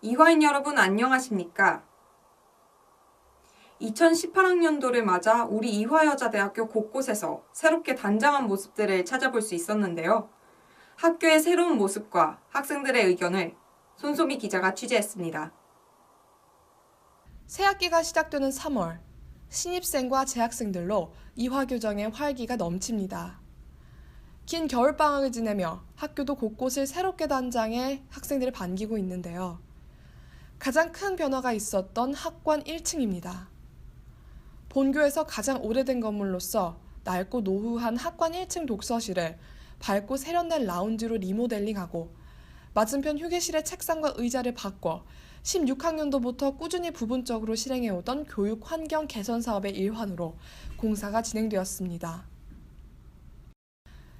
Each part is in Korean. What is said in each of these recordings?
이화인 여러분 안녕하십니까? 2018학년도를 맞아 우리 이화여자대학교 곳곳에서 새롭게 단장한 모습들을 찾아볼 수 있었는데요. 학교의 새로운 모습과 학생들의 의견을 손소미 기자가 취재했습니다. 새학기가 시작되는 3월, 신입생과 재학생들로 이화교정의 활기가 넘칩니다. 긴 겨울방학을 지내며 학교도 곳곳을 새롭게 단장해 학생들을 반기고 있는데요. 가장 큰 변화가 있었던 학관 1층입니다. 본교에서 가장 오래된 건물로서 낡고 노후한 학관 1층 독서실을 밝고 세련된 라운지로 리모델링하고 맞은편 휴게실의 책상과 의자를 바꿔 16학년도부터 꾸준히 부분적으로 실행해오던 교육 환경 개선 사업의 일환으로 공사가 진행되었습니다.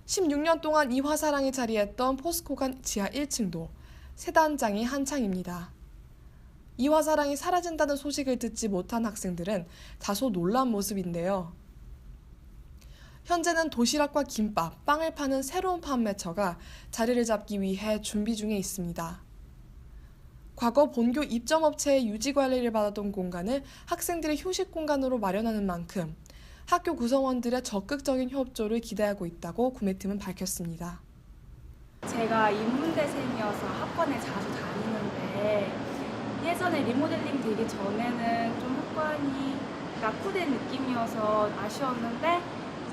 16년 동안 이화사랑이 자리했던 포스코간 지하 1층도 새 단장이 한창입니다. 이화 사랑이 사라진다는 소식을 듣지 못한 학생들은 다소 놀란 모습인데요. 현재는 도시락과 김밥, 빵을 파는 새로운 판매처가 자리를 잡기 위해 준비 중에 있습니다. 과거 본교 입점업체의 유지 관리를 받았던 공간을 학생들의 휴식 공간으로 마련하는 만큼 학교 구성원들의 적극적인 협조를 기대하고 있다고 구매팀은 밝혔습니다. 제가 인문대생이어서 학원에 자주 다니는데 예전에 리모델링 되기 전에는 좀 학관이 낙후된 느낌이어서 아쉬웠는데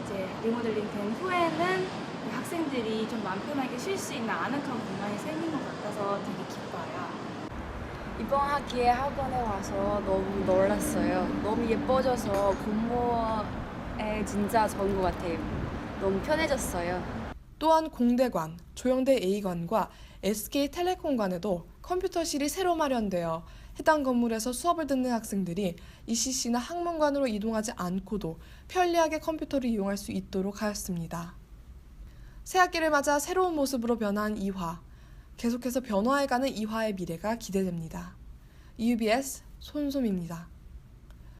이제 리모델링 된 후에는 이 학생들이 좀 마음 편하게 쉴 수 있는 아늑한 공간이 생긴 것 같아서 되게 기뻐요. 이번 학기에 학원에 와서 너무 놀랐어요. 너무 예뻐져서 공부에 진짜 좋은 것 같아요. 너무 편해졌어요. 또한 공대관, 조영대 A관과 SK텔레콤관에도 컴퓨터실이 새로 마련되어 해당 건물에서 수업을 듣는 학생들이 ECC나 학문관으로 이동하지 않고도 편리하게 컴퓨터를 이용할 수 있도록 하였습니다. 새학기를 맞아 새로운 모습으로 변한 이화. 계속해서 변화해가는 이화의 미래가 기대됩니다. EUBS 손솜입니다.